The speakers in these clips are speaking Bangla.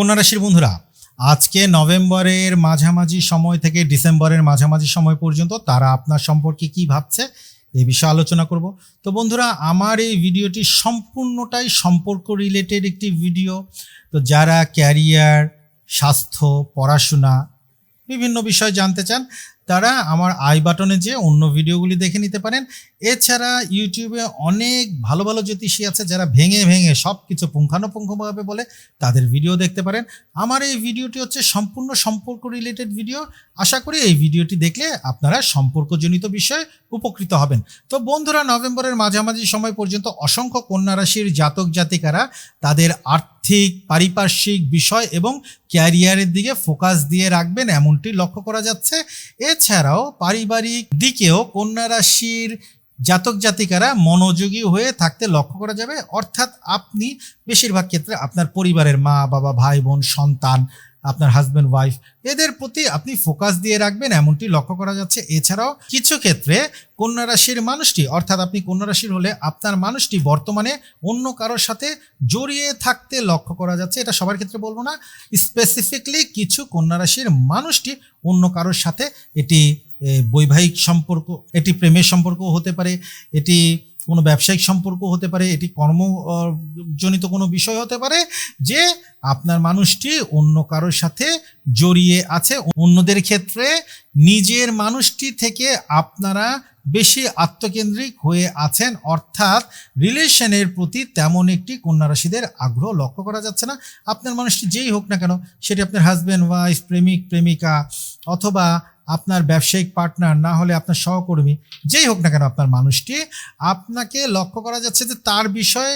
কন্যা রাশির বন্ধুরা, আজকে নভেম্বরের মাঝামাঝি সময় থেকে ডিসেম্বরের মাঝামাঝি সময় পর্যন্ত তারা আপনার সম্পর্কে কি ভাবছে এই বিষয়ে আলোচনা করব। তো বন্ধুরা, আমার এই ভিডিওটি সম্পূর্ণটাই সম্পর্ক রিলেটেড একটি ভিডিও। তো যারা ক্যারিয়ার স্বাস্থ্য, পড়াশোনা, বিভিন্ন বিষয় জানতে চান, তারা আমার আই বাটনে যে অন্য ভিডিওগুলি দেখে নিতে পারেন। এছাড়া ইউটিউবে অনেক ভালো ভালো জ্যোতিষী আছে যারা ভেঙে ভেঙে সব কিছু পুঙ্খানুপুঙ্খভাবে বলে তাদের ভিডিও দেখতে পারেন। আমার এই ভিডিওটি হচ্ছে সম্পূর্ণ সম্পর্ক রিলেটেড ভিডিও আশা করি এই ভিডিওটি দেখলে আপনারা সম্পর্কজনিত বিষয়ে উপকৃত হবেন। তো বন্ধুরা, নভেম্বরের মাঝামাঝি সময় পর্যন্ত অসংখ্য কন্যা রাশির জাতক জাতিকারা তাদের আর্থিক, পারিপার্শ্বিক বিষয় এবং ক্যারিয়ারের দিকে ফোকাস দিয়ে রাখবেন এমনটি লক্ষ্য করা যাচ্ছে। এছাড়াও পারিবারিক দিকেও কন্যা রাশির জাতক জাতিকারা মনোযোগী হয়ে থাকতে লক্ষ্য করা যাবে। অর্থাৎ আপনি বেশিরভাগ ক্ষেত্রে আপনার পরিবারের মা, বাবা, ভাই, বোন, সন্তান, আপনার হাজব্যান্ড ওয়াইফ এদের প্রতি আপনি ফোকাস দিয়ে রাখবেন, এমনটি লক্ষ্য করা যাচ্ছে। এছাড়াও কিছু ক্ষেত্রে কন্যা রাশির মানুষটি, অর্থাৎ আপনি কন্যা রাশির হলে আপনার মানুষটি বর্তমানে অন্য কারোর সাথে জড়িয়ে থাকতে লক্ষ্য করা যাচ্ছে। এটা সবার ক্ষেত্রে বলব না। স্পেসিফিকলি কিছু কন্যা রাশির মানুষটি অন্য কারোর সাথে এটি বৈবাহিক সম্পর্ক, এটি প্রেমের সম্পর্ক হতে পারে, এটি কোনো ব্যবসায়িক সম্পর্ক হতে পারে, এটি কর্মজনিত কোনো বিষয় হতে পারে যে আপনার মানুষটি অন্য কারোর সাথে জড়িয়ে আছে। অন্যদের ক্ষেত্রে নিজের মানুষটি থেকে আপনারা বেশি আত্মকেন্দ্রিক হয়ে আছেন, অর্থাৎ রিলেশনের প্রতি তেমন একটি কন্যা রাশিদের আগ্রহ লক্ষ্য করা যাচ্ছে না। আপনার মানুষটি যেই হোক না কেন, সেটি আপনার হাজব্যান্ড ওয়াইফ প্রেমিক, প্রেমিকা অথবা আপনার ব্যবসায়িক পার্টনার না হলে আপনার সহকর্মী, যেই হোক না কেন আপনার মানুষটি, আপনাকে লক্ষ্য করা যাচ্ছে যে তার বিষয়ে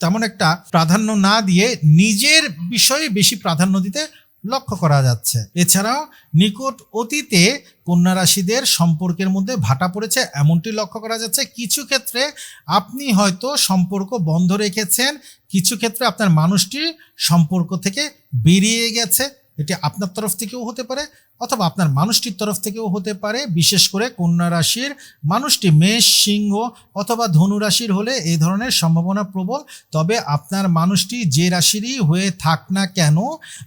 তেমন একটা প্রাধান্য না দিয়ে নিজের বিষয়ে বেশি প্রাধান্য দিতে লক্ষ্য করা যাচ্ছে। এছাড়াও নিকট অতীতে কন্যা রাশিদের সম্পর্কের মধ্যে ভাটা পড়েছে, এমনটি লক্ষ্য করা যাচ্ছে। কিছু ক্ষেত্রে আপনি হয়তো সম্পর্ক বন্ধ রেখেছেন, কিছু ক্ষেত্রে আপনার মানুষটি সম্পর্ক থেকে বেরিয়ে গেছে, এটি আপনার তরফ থেকেও হতে পারে। অথবা আপনার মানুষটির তরফ থেকেও হতে পারে, বিশেষ করে কন্যা রাশির মানুষটি মেষ, সিংহ অথবা ধনু রাশির হলে এই ধরনের সম্ভাবনা প্রবল। তবে আপনার মানুষটি যে রাশিরই হয়ে থাক না কেন,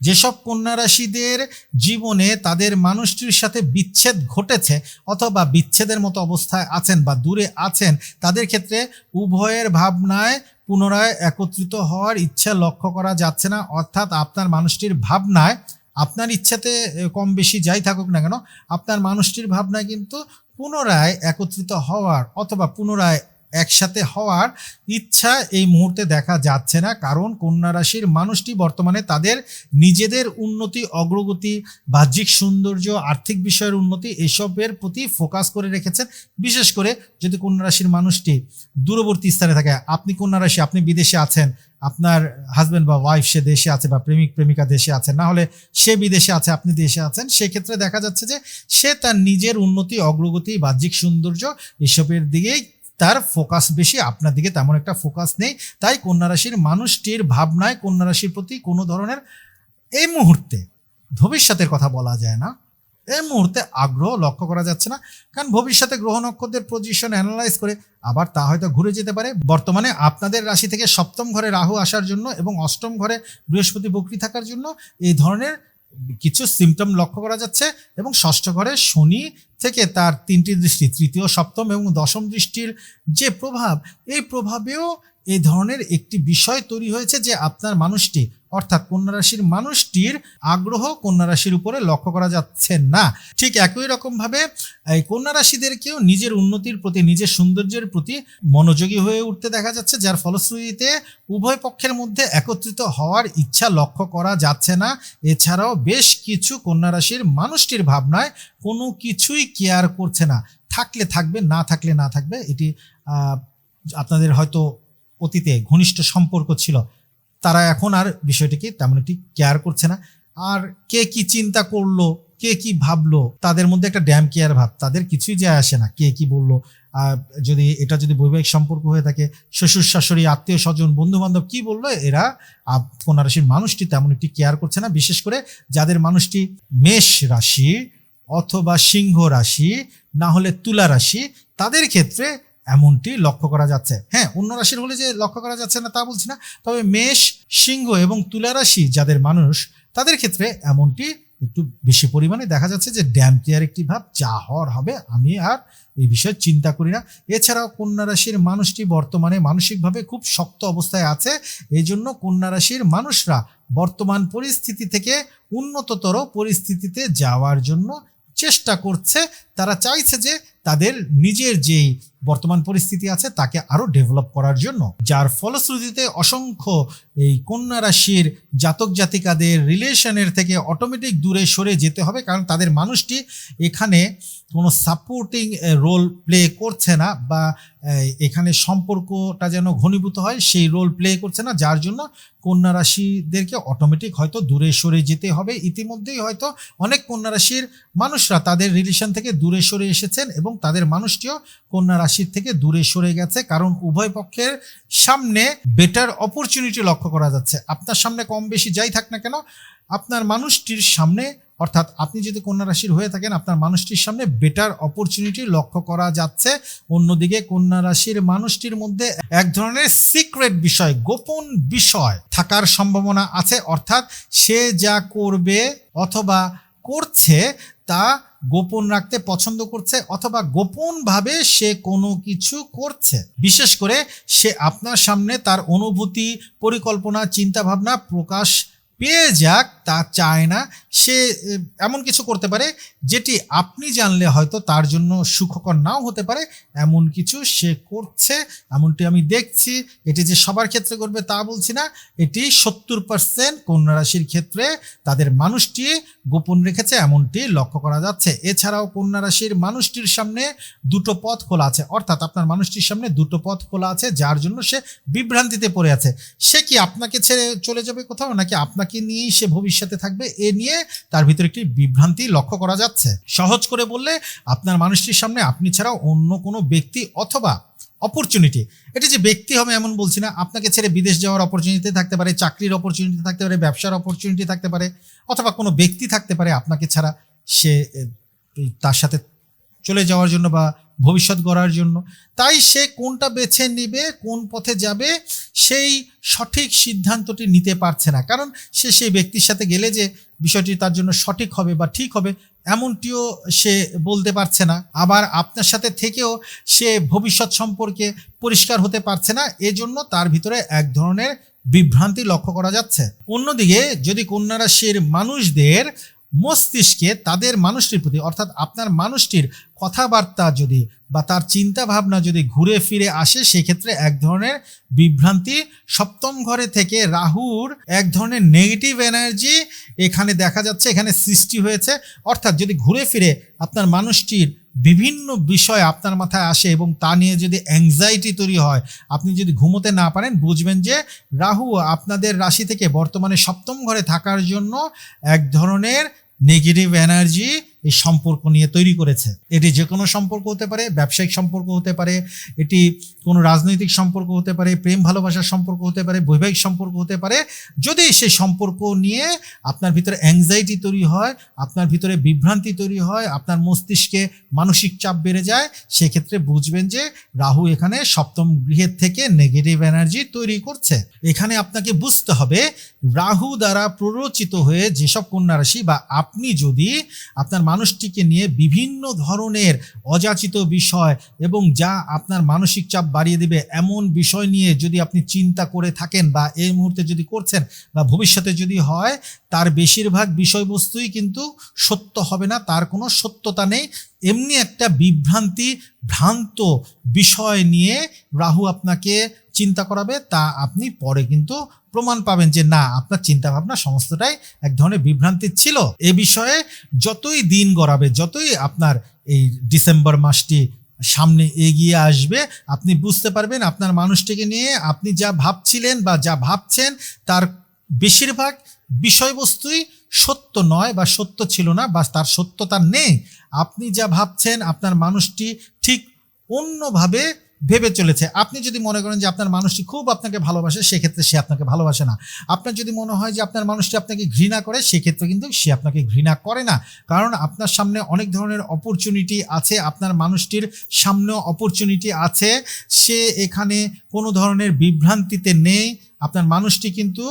যেসব কন্যা রাশিদের জীবনে তাদের মানুষটির সাথে বিচ্ছেদ ঘটেছে অথবা বিচ্ছেদের মতো অবস্থায় আছেন বা দূরে আছেন, তাদের ক্ষেত্রে উভয়ের ভাবনায় পুনরায় একত্রিত হওয়ার ইচ্ছা লক্ষ্য করা যাচ্ছে না। অর্থাৎ আপনার মানুষটির ভাবনায় আপনার ইচ্ছাতে কম বেশি যাই থাকুক না কেন, আপনার মানুষটির ভাবনা কিন্তু পুনরায় একত্রিত হওয়ার অথবা পুনরায় একসাথে হওয়ার ইচ্ছা এই মুহূর্তে দেখা যাচ্ছে না। কারণ কন্যা রাশির মানুষটি বর্তমানে তাদের নিজেদের উন্নতি, অগ্রগতি, বাহ্যিক সৌন্দর্য, আর্থিক বিষয়ের উন্নতি এসবের প্রতি ফোকাস করে রেখেছেন। বিশেষ করে যদি কন্যা রাশির মানুষটি দূরবর্তী স্থানে থাকে, আপনি কন্যা রাশি, আপনি বিদেশে আছেন, আপনার হাজব্যান্ড বা ওয়াইফ সে দেশে আছে বা প্রেমিক, প্রেমিকা দেশে আছে না হলে সে বিদেশে আছে, আপনি দেশে আছেন, সেক্ষেত্রে দেখা যাচ্ছে যে সে তার নিজের উন্নতি, অগ্রগতি, বাহ্যিক সৌন্দর্য এসবের দিকেই তার ফোকাস বেশি, আপনার দিকে তেমন একটা ফোকাস নেই। তাই কন্যা রাশির মানুষটির ভাবনায় কন্যা রাশির প্রতি কোনো ধরনের এই মুহূর্তে ভবিষ্যতের কথা বলা যায় না। এই মুহূর্তে আগ্রহ লক্ষ্য করা যাচ্ছে না। কারণ ভবিষ্যতে গ্রহ নক্ষত্রের পজিশন অ্যানালাইজ করে আবার তা হয়তো ঘুরে যেতে পারে। বর্তমানে আপনাদের রাশি থেকে সপ্তম ঘরে রাহু আসার জন্য এবং অষ্টম ঘরে বৃহস্পতি বকরি থাকার জন্য এই ধরনের কিছু সিমটম লক্ষ্য করা যাচ্ছে এবং ষষ্ঠ ঘরে শনি থেকে তার তিনটি দৃষ্টি, তৃতীয়, সপ্তম এবং দশম দৃষ্টির যে প্রভাব, এই প্রভাবেও এই ধরনের একটি বিষয় তৈরি হয়েছে যে আপনার মানুষটি অর্থাৎ কন্যা রাশির মানুষটির আগ্রহ কন্যা রাশির উপরে লক্ষ্য করা যাচ্ছে না। ঠিক একই রকম ভাবে এই কন্যা রাশিদেরকেও নিজের উন্নতির প্রতি, নিজের সৌন্দর্যের প্রতি মনোযোগী হয়ে উঠতে দেখা যাচ্ছে, যার ফলশ্রুতিতে উভয় পক্ষের মধ্যে একত্রিত হওয়ার ইচ্ছা লক্ষ্য করা যাচ্ছে না। এছাড়াও বেশ কিছু কন্যা রাশির মানুষটির ভাবনায় কোনো কিছুই কেয়ার করছে না। থাকলে থাকবে, না থাকলে না থাকবে, এটি আপনাদের হয়তো অতীতে ঘনিষ্ঠ সম্পর্ক ছিল। তারা এখন আর বিষয়টিকে তেমন একটি কেয়ার করছে না। আর কে কি চিন্তা করল, কে কি ভাবলো, তাদের মধ্যে একটা ড্যাম কেয়ার ভাব, তাদের কিছুই যায় আসে না, কে কি বলল। যদি এটা যদি বৈবাহিক সম্পর্ক হয়ে থাকে, শ্বশুর, শাশুড়ি, আত্মীয় স্বজন বন্ধু বান্ধব কি বলল, এরা কন্যা রাশির মানুষটি তেমন একটি কেয়ার করছে না, বিশেষ করে যাদের মানুষটি মেষ রাশি অথবা সিংহ রাশি, না হলে তুলা রাশি, তাদের ক্ষেত্রে এমনটি লক্ষ্য করা যাচ্ছে। হ্যাঁ অন্য রাশির হলে যে লক্ষ্য করা যাচ্ছে না তা বলছি না। তবে মেষ, সিংহ এবং তুলা রাশি যাদের মানুষ, তাদের ক্ষেত্রে এমনটি একটু বেশি পরিমাণে দেখা যাচ্ছে যে ড্যাম ক্লিয়ার একটি ভাব, যা হওয়ার হবে, আমি আর এই বিষয়ে চিন্তা করি না। এছাড়াও কন্যা রাশির মানুষটি বর্তমানে মানসিকভাবে খুব শক্ত অবস্থায় আছে। এই জন্য কন্যা রাশির মানুষরা বর্তমান পরিস্থিতি থেকে উন্নততর পরিস্থিতিতে যাওয়ার জন্য চেষ্টা করছে। তারা চাইছে যে তাদের নিজের যেই বর্তমান পরিস্থিতি আছে তাকে আরও ডেভেলপ করার জন্য। যার ফলশ্রুতিতে অসংখ্য এই কন্যা রাশির জাতক জাতিকাদের রিলেশনের থেকে অটোমেটিক দূরে সরে যেতে হবে, কারণ তাদের মানুষটি এখানে কোনো সাপোর্টিং রোল প্লে করছে না বা এখানে সম্পর্কটা যেন ঘনীভূত হয়, সেই রোল প্লে করছে না। যার জন্য কন্যা রাশিদেরকে অটোমেটিক হয়তো দূরে সরে যেতে হবে। ইতিমধ্যেই হয়তো অনেক কন্যা রাশির মানুষরা তাদের রিলেশন থেকে দূরে সরে এসেছেন এবং তাদের মানুষটিও কন্যা রাশির থেকে দূরে সরে গেছে। কারণ উভয় পক্ষের সামনে বেটার অপরচুনিটি লক্ষ্য করা যাচ্ছে। আপনার সামনে কম বেশি যাই থাক না কেন, আপনার মানুষটির সামনে অর্থাৎ আপনি যদি কন্যা রাশির হয়ে থাকেন, আপনার মানুষটির সামনে বেটার অপরচুনিটি লক্ষ্য করা যাচ্ছে। অন্যদিকে কন্যা রাশির মানুষটির মধ্যে এক ধরনের সিক্রেট বিষয়, গোপন বিষয় থাকার সম্ভাবনা আছে। অর্থাৎ সে যা করবে অথবা করছে তা গোপন রাখতে পছন্দ করছে অথবা গোপনভাবে সে কোনো কিছু করছে। বিশেষ করে সে আপনার সামনে তার অনুভূতি, পরিকল্পনা, চিন্তাভাবনা প্রকাশ পেয়ে যাক, তা চায় না। সে এমন কিছু করতে পারে যেটি আপনি জানলে হয়তো তার জন্য সুখকর নাও হতে পারে। এমন কিছু সে করছে, এমনটি আমি দেখছি। এটি যে সবার ক্ষেত্রে করবে তা বলছি না। এটি সত্তর পার্সেন্ট কন্যা রাশির ক্ষেত্রে তাদের মানুষটি গোপন রেখেছে, এমনটি লক্ষ্য করা যাচ্ছে। এছাড়াও কন্যা রাশির মানুষটির সামনে দুটো পথ খোলা আছে। অর্থাৎ আপনার মানুষটির সামনে দুটো পথ খোলা আছে, যার জন্য সে বিভ্রান্তিতে পড়ে আছে। সে কি আপনাকে ছেড়ে চলে যাবে কোথাও, নাকি আপনাকে নিয়েই সে ভবিষ্যতে থাকবে, এ নিয়ে তার ভিতরে একটি বিভ্রান্তি লক্ষ্য করা যাচ্ছে। সহজ করে বললে, আপনার মানুষটির সামনে আপনি ছাড়াও অন্য কোনো ব্যক্তি অথবা অপরচুনিটি এটা যে ব্যক্তি হবে এমন বলছি না, আপনাকে ছেড়ে বিদেশ যাওয়ার অপরচুনিটি থাকতে পারে, চাকরির অপরচুনিটি থাকতে পারে, ব্যবসার অপরচুনিটি থাকতে পারে, অথবা কোনো ব্যক্তি থাকতে পারে আপনাকে ছাড়া, সে তার সাথে চলে যাওয়ার জন্য বা ভবিষ্যৎ গড়ার জন্য। তাই সে কোনটা বেছে নিবে, কোন পথে যাবে, সেই সঠিক সিদ্ধান্তটি নিতে পারছে না। কারণ সে সেই ব্যক্তির সাথে গেলে যে বিষয়টি তার জন্য সঠিক হবে বা ঠিক হবে, এমনটিও সে বলতে পারছে না। আবার আপনার সাথে থেকেও সে ভবিষ্যৎ সম্পর্কে পরিষ্কার হতে পারছে না। এজন্য তার ভিতরে এক ধরনের বিভ্রান্তি লক্ষ্য করা যাচ্ছে। অন্যদিকে যদি কন্যা রাশির মানুষদের মস্তিষ্কে তাদের মানুষটির প্রতি, অর্থাৎ আপনার মানুষটির কথাবার্তা যদি বা তার চিন্তা ভাবনা যদি ঘুরে ফিরে আসে, সেক্ষেত্রে এক ধরনের বিভ্রান্তি সপ্তম ঘরে থেকে রাহুর এক ধরনের নেগেটিভ এনার্জি এখানে দেখা যাচ্ছে, এখানে সৃষ্টি হয়েছে। অর্থাৎ যদি ঘুরে ফিরে আপনার মানুষটির বিভিন্ন বিষয় আপনার মাথায় আসে এবং তা নিয়ে যদি অ্যাংজাইটি তৈরি হয়, আপনি যদি ঘুমোতে না পারেন, বুঝবেন যে রাহু আপনাদের রাশি থেকে বর্তমানে সপ্তম ঘরে থাকার জন্য এক ধরনের নেগেটিভ এনার্জি এই সম্পর্ক নিয়ে তৈরি করেছে। এটি যে কোনো সম্পর্ক হতে পারে, ব্যবসায়িক সম্পর্ক হতে পারে, এটি কোনো রাজনৈতিক সম্পর্ক হতে পারে, প্রেম, ভালোবাসার সম্পর্ক হতে পারে, বৈবাহিক সম্পর্ক হতে পারে। যদি সেই সম্পর্ক নিয়ে আপনার ভিতরে অ্যাংজাইটি তৈরি হয়, আপনার ভিতরে বিভ্রান্তি তৈরি হয়, আপনার মস্তিষ্কে মানসিক চাপ বেড়ে যায়, সেক্ষেত্রে বুঝবেন যে রাহু এখানে সপ্তম গৃহের থেকে নেগেটিভ এনার্জি তৈরি করছে। এখানে আপনাকে বুঝতে হবে, রাহু দ্বারা প্ররোচিত হয়ে যেসব কন্যা রাশি বা আপনি যদি আপনার মানুষটিকে নিয়ে বিভিন্ন ধরনের অযাচিত বিষয় এবং যা আপনার মানসিক চাপ বাড়িয়ে দেবে এমন বিষয় নিয়ে যদি আপনি চিন্তা করে থাকেন বা এই মুহূর্তে যদি করছেন বা ভবিষ্যতে যদি হয়, তার বেশিরভাগ বিষয়বস্তুই কিন্তু সত্য হবে না, তার কোনো সত্যতা নেই। এমনি একটা বিভ্রান্তি ভ্রান্ত বিষয় নিয়ে রাহু আপনাকে চিন্তা করাবে, তা আপনি পরে কিন্তু প্রমাণ পাবেন যে না, আপনার চিন্তা ভাবনা সমস্তটাই এক ধরনের বিভ্রান্তি ছিল। এ বিষয়ে যতই দিন গড়াবে, যতই আপনার এই ডিসেম্বর মাসটি সামনে এগিয়ে আসবে, আপনি বুঝতে পারবেন আপনার মানুষটিকে নিয়ে আপনি যা ভাবছিলেন বা যা ভাবছেন, তার বেশিরভাগ বিষয়বস্তুই সত্য নয় বা সত্য ছিল না বা তার সত্যতা নেই। আপনি যা ভাবছেন, আপনার মানুষটি ঠিক অন্যভাবে ভেবে চলেছে। আপনি যদি মনে করেন যে আপনার মানুষটি খুব আপনাকে ভালোবাসে, সেক্ষেত্রে সে আপনাকে ভালোবাসে না। আপনার যদি মনে হয় যে আপনার মানুষটি আপনাকে ঘৃণা করে, সেক্ষেত্রে কিন্তু সে আপনাকে ঘৃণা করে না। কারণ আপনার সামনে অনেক ধরনের অপরচুনিটি আছে, আপনার মানুষটির সামনেও অপরচুনিটি আছে। সে এখানে কোনো ধরনের বিভ্রান্তিতে নেই। আপনার মানুষটি কিন্তু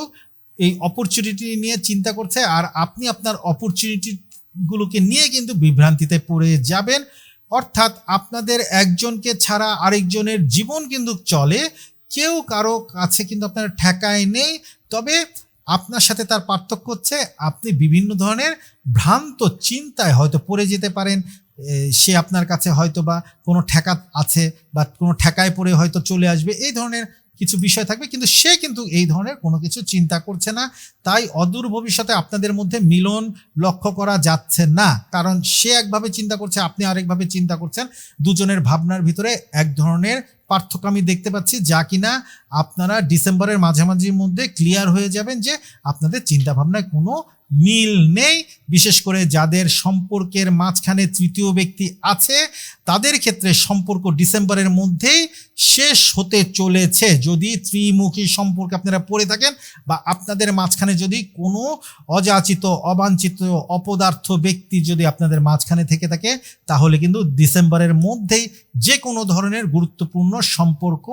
এই অপরচুনিটি নিয়ে চিন্তা করছে, আর আপনি আপনার অপরচুনিটি গুলোকে নিয়ে কিন্তু বিভ্রান্তিতে পড়ে যাবেন। অর্থাৎ আপনাদের একজনকে ছাড়া আরেকজনের জীবন কিন্তু চলে, কেউ কারও কাছে কিন্তু আপনার ঠেকায় নেই। তবে আপনার সাথে তার পার্থক্য হচ্ছে, আপনি বিভিন্ন ধরনের ভ্রান্ত চিন্তায় হয়তো পড়ে যেতে পারেন। সে আপনার কাছে হয়তো বা কোনো ঠেকা আছে বা কোনো ঠেকায় পড়ে হয়তো চলে আসবে। এই ধরনের কিছু বিষয় থাকবে, কিন্তু সে কিন্তু এই ধরনের কোনো কিছু চিন্তা করছে না। তাই অদূর ভবিষ্যতে আপনাদের মধ্যে মিলন লক্ষ্য করা যাচ্ছে না। কারণ সে একভাবে চিন্তা করছে, আপনি আরেকভাবে চিন্তা করছেন। দুজনের ভাবনার ভিতরে এক ধরনের পার্থক্য আমি দেখতে পাচ্ছি, যা কিনা আপনারা ডিসেম্বরের মাঝামাঝির মধ্যে ক্লিয়ার হয়ে যাবেন যে আপনাদের চিন্তা ভাবনায় কোনো মিল নেই। বিশেষ করে যাদের সম্পর্কের মাঝখানে তৃতীয় ব্যক্তি আছে, তাদের ক্ষেত্রে সম্পর্ক ডিসেম্বরের মধ্যেই শেষ হতে চলেছে। যদি ত্রিমুখী সম্পর্কে আপনারা পড়ে থাকেন বা আপনাদের মাঝখানে যদি কোনো অযাচিত, অবাঞ্ছিত, অপদার্থ ব্যক্তি যদি আপনাদের মাঝখানে থেকে থাকে, তাহলে কিন্তু ডিসেম্বরের মধ্যেই যে কোনো ধরনের গুরুত্বপূর্ণ সম্পর্ক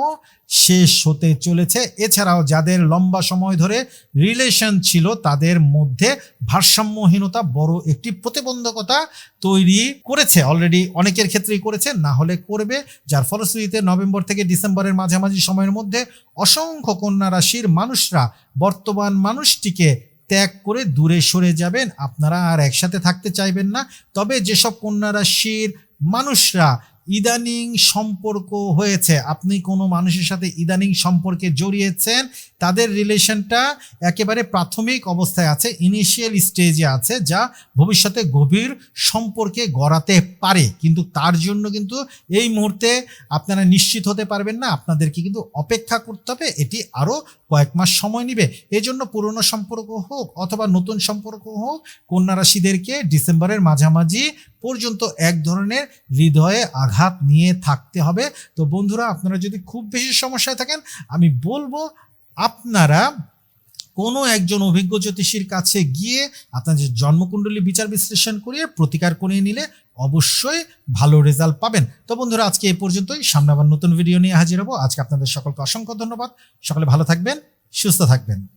শেষ হতে চলেছে। এছাড়াও যাদের লম্বা সময় ধরে রিলেশন ছিল, তাদের মধ্যে ভারসাম্যহীনতা বড় একটি প্রতিবন্ধকতা তৈরি করেছে। অলরেডি অনেকের ক্ষেত্রেই করেছে, না হলে করবে। যার ফলশ্রুতিতে নভেম্বর থেকে ডিসেম্বরের মাঝামাঝি সময়ের মধ্যে অসংখ্য কন্যা রাশির মানুষরা বর্তমান মানুষটিকে ত্যাগ করে দূরে সরে যাবেন। আপনারা আর একসাথে থাকতে চাইবেন না। তবে যেসব কন্যা রাশির মানুষরা ইদানিং সম্পর্ক হয়েছে। আপনি কোনো মানুষের সাথে ইদানিং সম্পর্কে জড়িয়েছেন, তাদের রিলেশনটা একেবারে প্রাথমিক অবস্থায় আছে ইনিশিয়াল স্টেজে আছে, যা ভবিষ্যতে গভীর সম্পর্কে গড়াতে পারে। কিন্তু তার জন্য কিন্তু এই মুহূর্তে আপনারা নিশ্চিত হতে পারবেন না, আপনাদেরকে কিন্তু অপেক্ষা করতে হবে, এটি আরও কয়েক মাস সময় নেবে। এজন্য পুরনো সম্পর্ক হোক অথবা নতুন সম্পর্ক হোক, কন্যা রাশিদেরকে ডিসেম্বরের মাঝামাঝি পর্যন্ত এক ধরনের হৃদয়ে আঘাত নিয়ে থাকতে হবে। তো বন্ধুরা, আপনারা যদি খুব বেশি সমস্যায় থাকেন, আমি বলব আপনারা কোনো একজন অভিজ্ঞ জ্যোতিষীর কাছে গিয়ে আপনাদের জন্মকুণ্ডলী বিচার বিশ্লেষণ করিয়ে প্রতিকার করিয়ে নিলে অবশ্যই ভালো রেজাল্ট পাবেন। তো বন্ধুরা, আজকে এই পর্যন্তই। সামনে আবার নতুন ভিডিও নিয়ে হাজির হব। আজকে আপনাদের সকলকে অসংখ্য ধন্যবাদ। সকলে ভালো থাকবেন, সুস্থ থাকবেন।